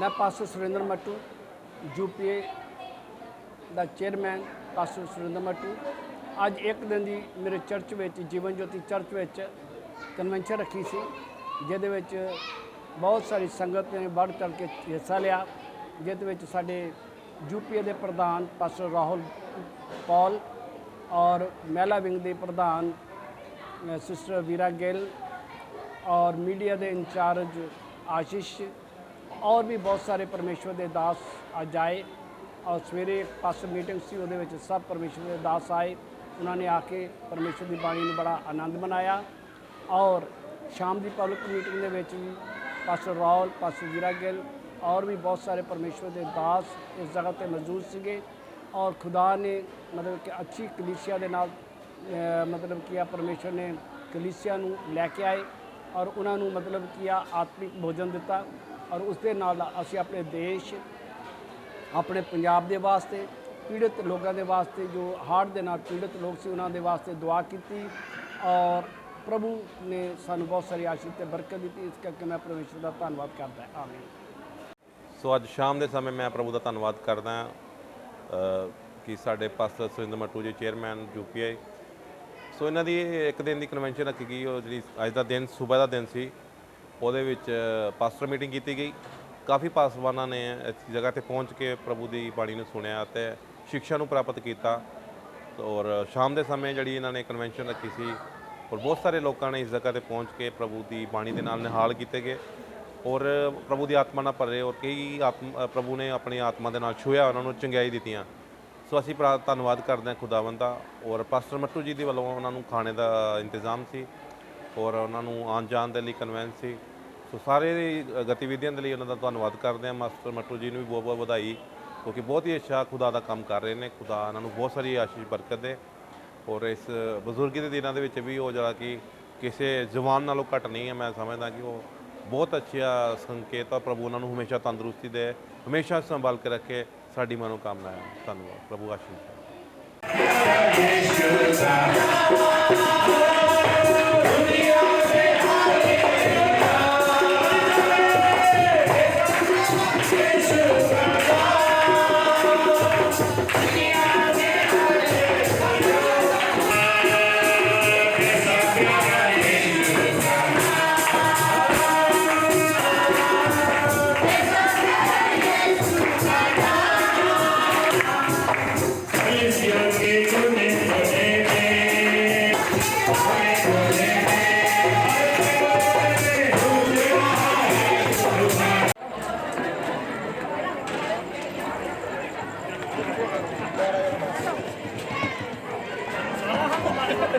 ਮੈਂ pastor Surinder Mattu, UPA ਦਾ chairman, pastor Surinder Mattu. ਅੱਜ ਇੱਕ ਦਿਨ ਦੀ ਮੇਰੇ ਚਰਚ ਵਿੱਚ, ਜੀਵਨ ਜੋਤੀ ਚਰਚ ਵਿੱਚ ਕਨਵੈਨਸ਼ਨ ਰੱਖੀ ਸੀ, ਜਿਹਦੇ ਵਿੱਚ ਬਹੁਤ ਸਾਰੀ ਸੰਗਤ ਨੇ ਵੱਧ ਚੜ੍ਹ ਕੇ ਹਿੱਸਾ ਲਿਆ, ਜਿਹਦੇ ਵਿੱਚ ਸਾਡੇ ਯੂਪੀਏ ਦੇ ਪ੍ਰਧਾਨ ਪਾਸਟਰ ਰਾਹੁਲ ਪੌਲ ਔਰ ਮਹਿਲਾ ਵਿੰਗ ਦੇ ਪ੍ਰਧਾਨ ਸਿਸਟਰ ਵੀਰਾ ਗਿੱਲ ਔਰ ਮੀਡੀਆ ਦੇ ਇੰਚਾਰਜ ਆਸ਼ੀਸ਼ ਔਰ ਵੀ ਬਹੁਤ ਸਾਰੇ ਪਰਮੇਸ਼ਵਰ ਦੇ ਦਾਸ ਅੱਜ ਆਏ ਔਰ ਸਵੇਰੇ ਇੱਕ ਪਾਸ ਮੀਟਿੰਗ ਸੀ, ਉਹਦੇ ਵਿੱਚ ਸਭ ਪਰਮੇਸ਼ਵਰ ਦੇ ਦਾਸ ਆਏ। ਉਹਨਾਂ ਨੇ ਆ ਕੇ ਪਰਮੇਸ਼ਵਰ ਦੀ ਬਾਣੀ ਨੂੰ ਬੜਾ ਆਨੰਦ ਮਨਾਇਆ ਔਰ ਸ਼ਾਮ ਦੀ ਪਬਲਿਕ ਮੀਟਿੰਗ ਦੇ ਵਿੱਚ ਵੀ ਪਾਸਟਰ ਰੌਲ ਪਾਸਟਰ ਵੀਰਾ ਗਿੱਲ ਔਰ ਵੀ ਬਹੁਤ ਸਾਰੇ ਪਰਮੇਸ਼ਵਰ ਦੇ ਦਾਸ ਇਸ ਜਗ੍ਹਾ ਤੇ ਮੌਜੂਦ ਸੀਗੇ ਔਰ ਖੁਦਾ ਨੇ ਮਤਲਬ ਕਿ ਅੱਛੀ ਕਲੀਸਿਆ ਦੇ ਨਾਲ ਮਤਲਬ ਕਿ ਆ ਪਰਮੇਸ਼ਵਰ ਨੇ ਕਲੀਸਿਆ ਨੂੰ ਲੈ ਕੇ ਆਏ ਔਰ ਉਹਨਾਂ ਨੂੰ ਮਤਲਬ ਕਿ ਆ ਆਤਮਿਕ ਭੋਜਨ ਦਿੱਤਾ। ਔਰ ਉਸ ਦੇ ਨਾਲ ਅਸੀਂ ਆਪਣੇ ਦੇਸ਼, ਆਪਣੇ ਪੰਜਾਬ ਦੇ ਵਾਸਤੇ, ਪੀੜਤ ਲੋਕਾਂ ਦੇ ਵਾਸਤੇ, ਜੋ ਹਾਰਟ ਦੇ ਨਾਲ ਪੀੜਤ ਲੋਕ ਸੀ, ਉਹਨਾਂ ਦੇ ਵਾਸਤੇ ਦੁਆ ਕੀਤੀ ਔਰ ਪ੍ਰਭੂ ਨੇ ਸਾਨੂੰ ਬਹੁਤ ਸਾਰੀ ਆਸ਼ੀਸ਼ ਤੇ ਬਰਕਤ ਦਿੱਤੀ। ਇਸ ਕਰਕੇ ਮੈਂ ਪਰਮੇਸ਼ਰ ਦਾ ਧੰਨਵਾਦ ਕਰਦਾ ਹਾਂ। ਆਮੀਨ। ਸੋ ਅੱਜ ਸ਼ਾਮ ਦੇ ਸਮੇਂ ਮੈਂ ਪ੍ਰਭੂ ਦਾ ਧੰਨਵਾਦ ਕਰਦਾ ਹਾਂ। ਕਿ ਸਾਡੇ ਪਾਸਟਰ ਸੁਰਿੰਦਰ ਮੱਟੂ ਜੀ, ਚੇਅਰਮੈਨ ਯੂਪੀਆਈ ਸੋ ਇਹਨਾਂ ਦੀ ਇੱਕ ਦਿਨ ਦੀ ਕਨਵੈਨਸ਼ਨ ਰੱਖੀ ਗਈ। ਉਹ ਜਿਹੜੀ ਅੱਜ ਦਾ ਦਿਨ ਸਵੇਰ ਦਾ ਦਿਨ ਸੀ। ਉਹਦੇ ਵਿੱਚ ਪਾਸਟਰ ਮੀਟਿੰਗ ਕੀਤੀ ਗਈ। ਕਾਫੀ ਪਾਸਵਾਨਾਂ ਨੇ ਇਸ ਜਗ੍ਹਾ ਤੇ ਪਹੁੰਚ ਕੇ ਪ੍ਰਭੂ ਦੀ ਬਾਣੀ ਨੂੰ ਸੁਣਿਆ ਤੇ ਸਿੱਖਿਆ ਨੂੰ ਪ੍ਰਾਪਤ ਕੀਤਾ। ਔਰ ਸ਼ਾਮ ਦੇ ਸਮੇਂ ਜਿਹੜੀ ਇਹਨਾਂ ਨੇ ਕਨਵੈਨਸ਼ਨ ਰੱਖੀ ਸੀ, ਔਰ ਬਹੁਤ ਸਾਰੇ ਲੋਕਾਂ ਨੇ ਇਸ ਜਗ੍ਹਾ ਤੇ ਪਹੁੰਚ ਕੇ ਪ੍ਰਭੂ ਦੀ ਬਾਣੀ ਦੇ ਨਾਲ ਨਿਹਾਲ ਕੀਤੇ ਗਏ। ਔਰ ਪ੍ਰਭੂ ਦੀ ਆਤਮਾ ਨਾਲ ਭਰੇ ਔਰ ਕਈ ਆਤਮ ਪ੍ਰਭੂ ਨੇ ਆਪਣੀ ਆਤਮਾ ਦੇ ਨਾਲ ਛੂਇਆ ਉਹਨਾਂ ਨੂੰ ਚੰਗਿਆਈ ਦਿੱਤੀਆਂ। ਸੋ ਅਸੀਂ ਪ੍ਰਾ- ਧੰਨਵਾਦ ਕਰਦੇ ਹਾਂ ਖੁਦਾਵੰਦ ਦਾ। ਔਰ ਪਾਸਟਰ ਮੱਟੂ ਜੀ ਦੇ ਵੱਲੋਂ ਉਹਨਾਂ ਨੂੰ ਖਾਣੇ ਦਾ ਇੰਤਜ਼ਾਮ ਸੀ। ਔਰ ਉਹਨਾਂ ਨੂੰ ਆਉਣ ਜਾਣ ਦੇ ਲਈ ਕਨਵੈਂਸ ਸੀ। ਸੋ ਸਾਰੇ ਗਤੀਵਿਧੀਆਂ ਦੇ ਲਈ ਉਹਨਾਂ ਦਾ ਧੰਨਵਾਦ ਕਰਦੇ ਹਾਂ। ਮਾਸਟਰ ਮੱਟੂ ਜੀ ਨੂੰ ਵੀ ਬਹੁਤ ਬਹੁਤ ਵਧਾਈ, ਕਿਉਂਕਿ ਬਹੁਤ ਹੀ ਅੱਛਾ ਖੁਦਾ ਦਾ ਕੰਮ ਕਰ ਰਹੇ ਨੇ। ਖੁਦਾ ਉਹਨਾਂ ਨੂੰ ਬਹੁਤ ਸਾਰੀ ਆਸ਼ੀਸ਼ ਬਰਕਤ ਦੇ। ਔਰ ਇਸ ਬਜ਼ੁਰਗੀ ਦੇ ਦਿਨਾਂ ਦੇ ਵਿੱਚ ਵੀ ਉਹ ਜਿਹੜਾ ਕਿ ਕਿਸੇ ਜਵਾਨ ਨਾਲੋਂ ਘੱਟ ਨਹੀਂ ਹੈ, ਮੈਂ ਸਮਝਦਾ ਕਿ ਉਹ ਬਹੁਤ ਅੱਛਾ ਸੰਕੇਤ ਆ। ਪ੍ਰਭੂ ਉਹਨਾਂ ਨੂੰ ਹਮੇਸ਼ਾ ਤੰਦਰੁਸਤੀ ਦੇ, ਹਮੇਸ਼ਾ ਸੰਭਾਲ ਕੇ ਰੱਖੇ। ਸਾਡੀ ਮਨੋਕਾਮਨਾ ਹੈ ਧੰਨਵਾਦ। ਪ੍ਰਭੂ ਆਸ਼ੀਸ਼।